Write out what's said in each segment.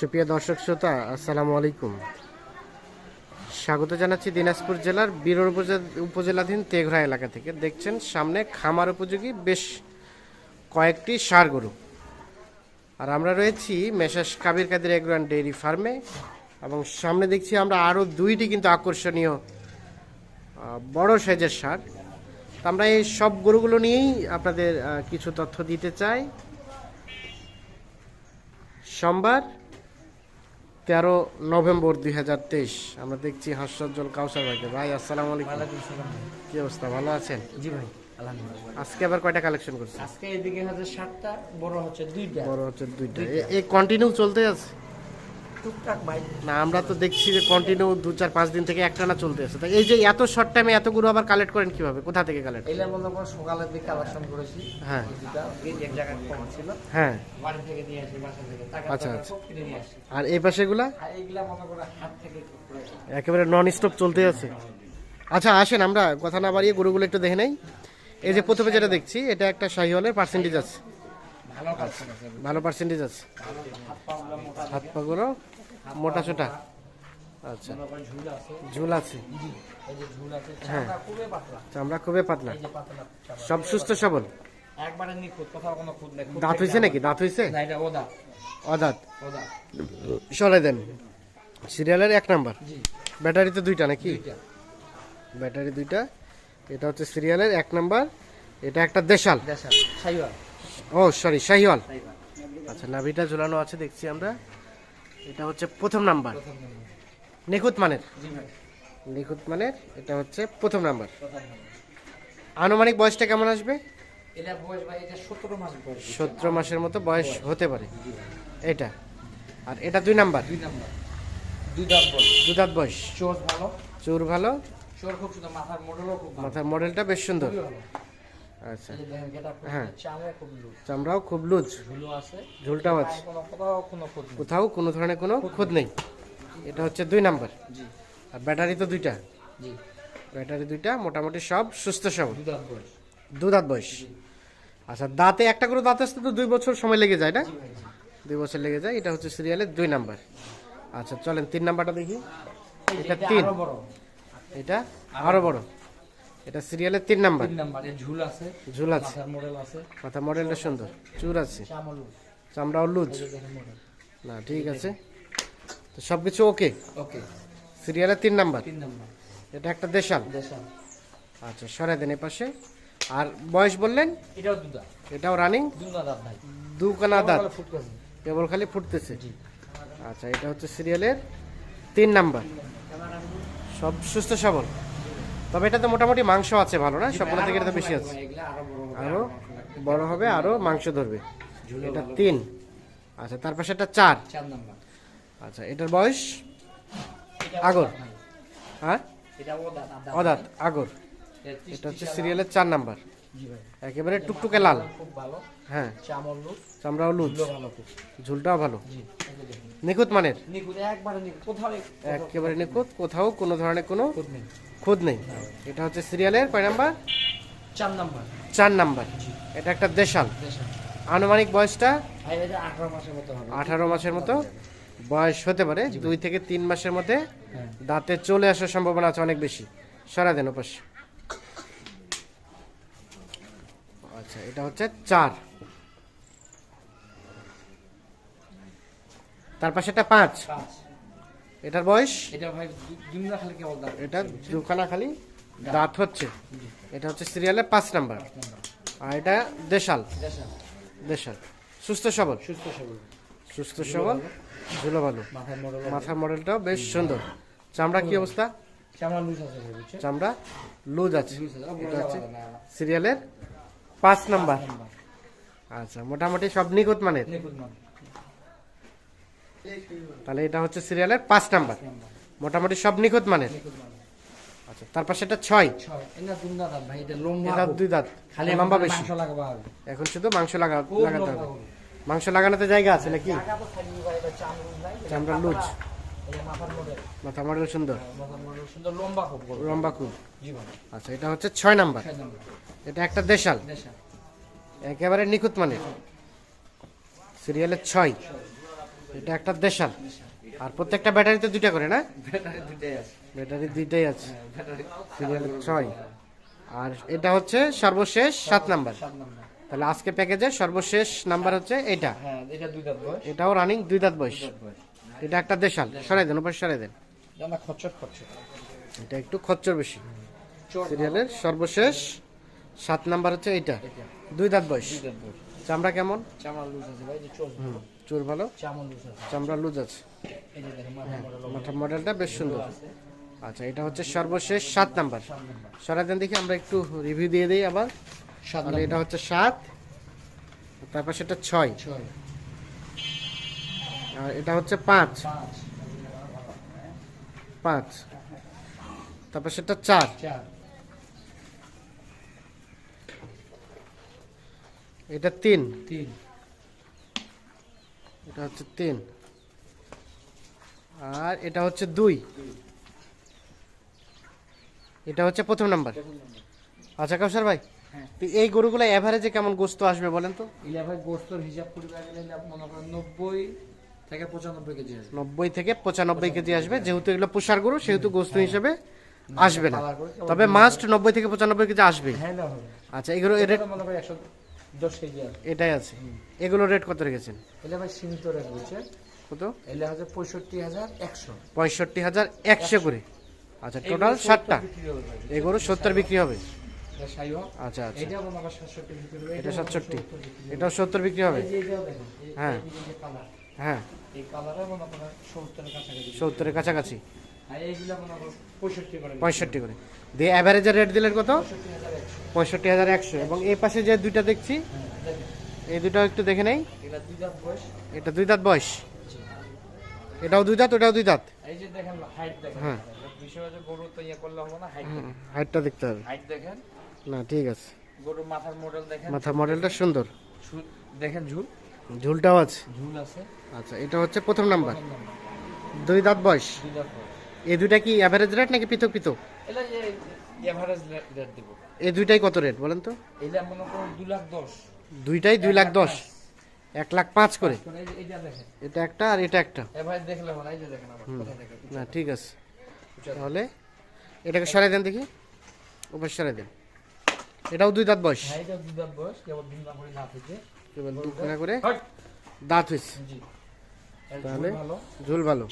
সুপ্রিয় দর্শক শ্রোতা, আসসালামু আলাইকুম। স্বাগত জানাচ্ছি দিনাজপুর জেলার বীরর উপজে- উপজেলাধীন তেঘরা এলাকা থেকে। দেখছেন, সামনে খামার উপযোগী বেশ কয়েকটি সার গরু। আর আমরা রয়েছি মেসাস কাবির কাদের এগ্রান ডেইরি ফার্মে এবং সামনে দেখছি আমরা আরও দুইটি কিন্তু আকর্ষণীয় বড় সাইজের সার। আমরা এই সব গরুগুলো নিয়েই আপনাদের কিছু তথ্য দিতে চাই। সোমবার তেরো নভেম্বর দুই হাজার তেইশ। আমরা দেখছি হাস্যজ্জ্বল কাউসার ভাইকে। ভাই আসসালাম আলাইকুম। কি অবস্থা? ভালো আছেন? জি ভাই আজকে আবার কয়টা কালেকশন করছে আজকে এদিকে হচ্ছে সাতটা বড় হচ্ছে দুইটা। বড় হচ্ছে দুইটা। এই কন্টিনিউ চলতে আছে? টুকটাক ভাই না আমরা তো দেখছি যে কন্টিনিউ দু চার পাঁচ দিন থেকে একটানা চলতে আছে। তাই এই যে এত শর্ট টাইমে এতগুলো আবার কালেক্ট করেন কীভাবে? কোথা থেকে কালেক্ট এগুলা মনে করো সকালের দিকে কালেকশন করেছি। হ্যাঁ। এক জায়গায় কমা ছিল। হ্যাঁ। বাড়ি থেকে নিয়ে আসি বাসা থেকে। আচ্ছা, আচ্ছা। আর এই পাশেগুলা? আর এইগুলা মনে করো হাত থেকে একেবারে নন স্টপ চলতে আছে। আচ্ছা আসেন আমরা কথা না বাড়িয়ে গরুগুলো একটু দেখে নেই। এই যে প্রথমে যেটা দেখছি এটা একটা শাহিওয়ালের পার্সেন্টেজ আছে। ভালো ভালো পার্সেন্টেজ আছে। হাত পাগুলো মোটা। ছোটা আচ্ছা ঝুল আছে। হ্যাঁ। চামড়া খুবই পাতলা। সব সুস্থ সবল? একবারে নিখুঁত কোথাও কোনো খুঁত নেই। দাঁত হয়েছে নাকি? দাঁত হয়েছে না এটা অদাঁত। সরাই দেন। সিরিয়ালের এক নাম্বার। ব্যাটারিতে দুইটা নাকি? ব্যাটারি দুইটা। এটা হচ্ছে সিরিয়ালের এক নাম্বার। এটা একটা দেশাল। দেশা সাইওয়াল ও সরি শাহিওয়াল। আচ্ছা নাভিটা ঝুলানো আছে দেখছি আমরা। এটা হচ্ছে প্রথম নাম্বার। নিখুঁত মানের? নিখুঁত মানের এটা হচ্ছে প্রথম নাম্বার। আনুমানিক বয়সটা কেমন আসবে? সতেরো মাসের মতো বয়স হতে পারে। এটা। আর এটা দুই নাম্বার? দুই দাঁত বয়স। চোর ভালো। চোর খুব মাথার ভালো। মাথার মডেলটা বেশ সুন্দর। আচ্ছা। হ্যাঁ। চামড়াও খুব লুজ। ঝুলটাও আছে। কোথাও কোনো ধরনের কোনো খুঁত নেই। এটা হচ্ছে দুই নাম্বার। আর ব্যাটারি তো দুইটা। ব্যাটারি দুইটা মোটামুটি সব সুস্থ বয়স। দু দাঁত বয়স। আচ্ছা দাঁতে একটা করে দাঁত আসতে তো দুই বছর সময় লেগে যায় না? দুই বছর লেগে যায় এটা হচ্ছে সিরিয়ালের দুই নাম্বার। আচ্ছা চলেন তিন নাম্বারটা দেখি। এটা এটা তিন। এটা আরও বড়। এটা সিরিয়ালের তিন নাম্বার। তিন নাম্বার ঝুল আছে ঝুল আছে। মাথার মডেল আছে। মাথা মডেলটা সুন্দর চুর আছে। চামড়াও লুজ। না ঠিক আছে। তো সব কিছু ওকে ওকে সিরিয়ালের তিন নাম্বার। তিন নাম্বার। এটা একটা দেশাল। দেশাল। আচ্ছা সরাই দেন পাশে। আর বয়স বললেন? এটাও দুধা। এটাও রানিং দুকানা দাঁত। কেবল খালি ফুটতেছে। আচ্ছা এটা হচ্ছে সিরিয়ালের তিন নাম্বার। সব সুস্থ সবল। তবে এটাতে মোটামুটি মাংস আছে ভালো না? সবগুলো থেকে এটা বেশি আছে। আরও আরও বড় হবে আরও বড় হবে আরও মাংস ধরবে। এটা তিন। আচ্ছা তার পাশে এটা চার। আচ্ছা এটার বয়স? আগর। হ্যাঁ? অদাত আগর। এটা হচ্ছে সিরিয়ালের চার নাম্বার। একেবারে টুকটুকে লাল। খুব ভালো। হ্যাঁ। চামড় লুজ। চামড়াও লুজ। ঝুলটাও ভালো। নিখুঁত মানের? একবারে নিখুঁত। কোথাও কোনো ধরনের কোনো খুঁত নেই। এটা হচ্ছে সিরিয়ালের কয় নাম্বার? চার নাম্বার। চার নাম্বার। এটা একটা দেশাল। আনুমানিক বয়সটা? আঠারো মাসের মতো হবে। আঠারো মাসের মতো। বয়স হতে পারে দুই থেকে তিন মাসের মধ্যে হ্যাঁ। দাঁতে চলে আসার সম্ভাবনা আছে অনেক বেশি। সরা দেন ওপাশ। আচ্ছা এটা হচ্ছে চার। তার পাশে একটা পাঁচ। এটার বয়স? এটা ভাই দু- খালি কেবল দাঁত। এটা দুখানা খালি দাঁত। হচ্ছে। এটা হচ্ছে সিরিয়ালে পাঁচ নাম্বার। আর এটা দেশাল। দেশাল। সুস্থ সবল। সুস্থ সবল। সুস্থ সবল ঝুলো ভালো। মাথার মডেলটাও বেশ সুন্দর। চামড়া কি অবস্থা? চামড়া লুজ আছে চামড়া লুজ আছে। এটা সিরিয়ালের পাঁচ নাম্বার। আচ্ছা মোটামুটি সব নিখুঁত মানের? তাহলে এটা হচ্ছে সিরিয়ালের পাঁচ নাম্বার। মোটামুটি সব নিখুঁত মানের? মান আচ্ছা তার পাশে এটা ছয়। এটা। দুই দাঁত। খালি লম্বা বেশি। মাংস লাগাবো হবে এখন শুধু মাংস লাগা লাগাতে হবে। মাংস লাগানোতে জায়গা আছে নাকি? লুজ চামড়া মাথা মডেল সুন্দর? সুন্দর লম্বা খুব বড় লম্বা খুব? আচ্ছা এটা হচ্ছে ছয় নাম্বার। এটা একটা দেশাল? একেবারে নিখুঁত মানের। সিরিয়ালের ছয়। এটা একটা দেশাল। আর প্রত্যেকটা ব্যাটারিতে দুইটা করে না? ব্যাটারি দুইটাই আছে। হ্যাঁ, ব্যাটারি সিরিয়াল ছয়। আর এটা হচ্ছে সর্বশেষ সাত নাম্বার। তাহলে আজকে প্যাকেজের সর্বশেষ নাম্বার হচ্ছে এটা। হ্যাঁ এটাও রানিং দুই দাঁত বয়স। এটা একটা দেশাল। সরাই দেন ওপর সরাই দেন। এটা একটু খচ্চর বেশি। সিরিয়ালের সর্বশেষ সাত নাম্বার হচ্ছে এইটা। এটা দুই দাঁত বয়স। চামড়া কেমন? চামড়া লুজ আছে ভাই যে চোর ভালো। চামড়া লুজ আছে। চামড়া লুজ আছে। এই যে দেখেন মাথা মাথার মডেলটা বেশ সুন্দর। আচ্ছা এটা হচ্ছে সর্বশেষ সাত নাম্বার। দেন দেখি আমরা একটু রিভিউ দিয়ে দিই আবার। সাত এটা হচ্ছে সাত তারপর সেটা ছয়। ছয়। আর এটা হচ্ছে পাঁচ। পাঁচ। তারপর সেটা চার। এটা তিন। তিন। এটা হচ্ছে তিন। আর এটা হচ্ছে দুই। এটা হচ্ছে প্রথম নাম্বার। আচ্ছা কাউসার ভাই হ্যাঁ। তো এই গরুগুলো অ্যাভারেজে কেমন গোস্ত আসবে বলেন তো? ইলা ভাই গোস্তর হিসাব করে গেলে মনে করেন নব্বই থেকে পঁচানব্বই কেজি আসবে। নব্বই থেকে পঁচানব্বই কেজি আসবে। যেহেতু এগুলো পোষার গরু সেহেতু গোস্ত হিসেবে আসবে না। তবে মাস্ট নব্বই থেকে পঁচানব্বই কেজি আসবে। হ্যাঁ আচ্ছা এগুলো রেট মনে করি একশো দশ কেজি এটাই আছে। এগুলো রেট কত রেখেছেন? এলে ভাই সীমিত রেট বুঝছে কত? এলে হচ্ছে পঁয়ষট্টি হাজার একশো। পঁয়ষট্টি হাজার একশো করে। আচ্ছা টোটাল ষাটটা। এগুলো সত্তর বিক্রি হবে। আচ্ছা আচ্ছা। এটা সাতষট্টি ভিতরে। হবে, এটা মনে করেন সাতষট্টি। 70 বিক্রি হবে। এটাও সত্তর বিক্রি হবে? হ্যাঁ। হ্যাঁ। এই কালারে মনে করেন সত্তরের কাছাকাছি। সত্তরের কাছাকাছি। পঁয়ষট্টি করে। দিয়ে অ্যাভারেজের রেট দিলেন কত? পঁয়ষট্টি হাজার একশো। এবং এই পাশে যে দুইটা দেখছি হ্যাঁ, এই দুটো একটু দেখে নেই। এটা দুই দাঁত বয়স। এটাও দুই দাঁত ওটাও দুই দাঁত। এই যে দেখেন হাইট দেখেন। হ্যাঁ। বিষয় হচ্ছে গরু তো ইয়ে করলে হবে না হাইট হাইটটা দেখতে হবে। হাইট দেখেন। না ঠিক আছে। গরুর মাথার মডেল দেখেন। মাথা মডেলটা সুন্দর। দেখেন ঝুল। ঝুলটাও আছে। ঝুল আছে। আচ্ছা এটা হচ্ছে প্রথম নাম্বার। দুই দাঁত বয়স। এই দুইটা কি অ্যাভারেজ রেট নাকি পৃথক পৃথক? এভারেজ রেট দিব। এই দুইটাই কত রেট বলেন তো? মনে করুন দু লাখ দশ। দুইটাই দুই লাখ দশ। এক লাখ পাঁচ করে। এটা একটা আর এটা একটা। না ঠিক আছে। তাহলে এটাকে সরাই দেন দেখি। উপর সরাই দেন। এটাও দুই দাঁত বয়স। দুই দাঁত বয়স কেবল দিন না করে না থেকে। এবার দুখানা করে দাঁত হয়েছে। তাহলে? ঝুল ভালো।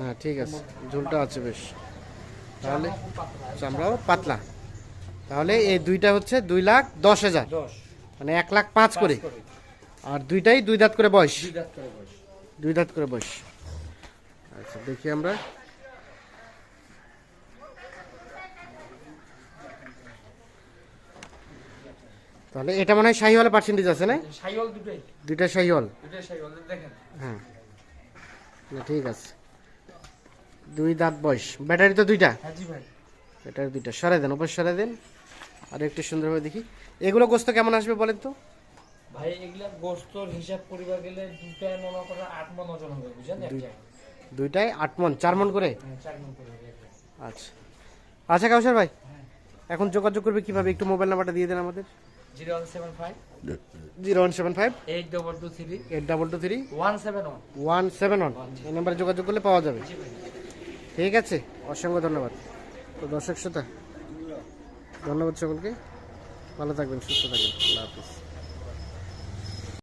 না ঠিক আছে। ঝুলটা আছে বেশ। তাহলে চামড়া খুব পাতলা, চামড়াও পাতলা। তাহলে এই দুইটা হচ্ছে দুই লাখ দশ হাজার। মানে এক লাখ পাঁচ করে। আর দুইটাই দুই দাঁত করে বয়স। দুই দাঁত করে বয়স। আচ্ছা দেখি আমরা। তাহলে এটা মনে হয় শাহিওয়ালা পার্সেন্টেজ আছে না? সাইওয়াল দুটোই। দুইটা শাহিওয়াল? দুটোই সাইওয়াল দেখেন। হ্যাঁ। না ঠিক আছে। দুই দাঁত বয়স। ব্যাটারি তো দুইটা? হ্যাঁ জি ভাই। ব্যাটারি দুইটা। সরাই দেন উপর সরাই দেন। আর একটু সুন্দরভাবে দেখি। এগুলো গোস্ত কেমন আসবে বলেন তো? ভাই এগুলা গোস্তর হিসাব করিবা গেলে দুটায় মনে করেন আট মন ওজন হবে জায়গায়। দুইটাই আট মন চার মন করে? হ্যাঁ, চার মন করে। আচ্ছা। আচ্ছা কাউসার ভাই এখন যোগাযোগ করবে কীভাবে? একটু মোবাইল নাম্বারটা দিয়ে দেন আমাদের। Zero one seven five. Zero one seven five. Eight double two three. Eight double two three. One seven one. One seven one. এই নাম্বারে যোগাযোগ করলে পাওয়া যাবে। ঠিক আছে অসংখ্য ধন্যবাদ। তো দর্শক শ্রোতা ধন্যবাদ সকলকে। ভালো থাকবেন সুস্থ থাকবেন। আল্লাহ হাফিজ।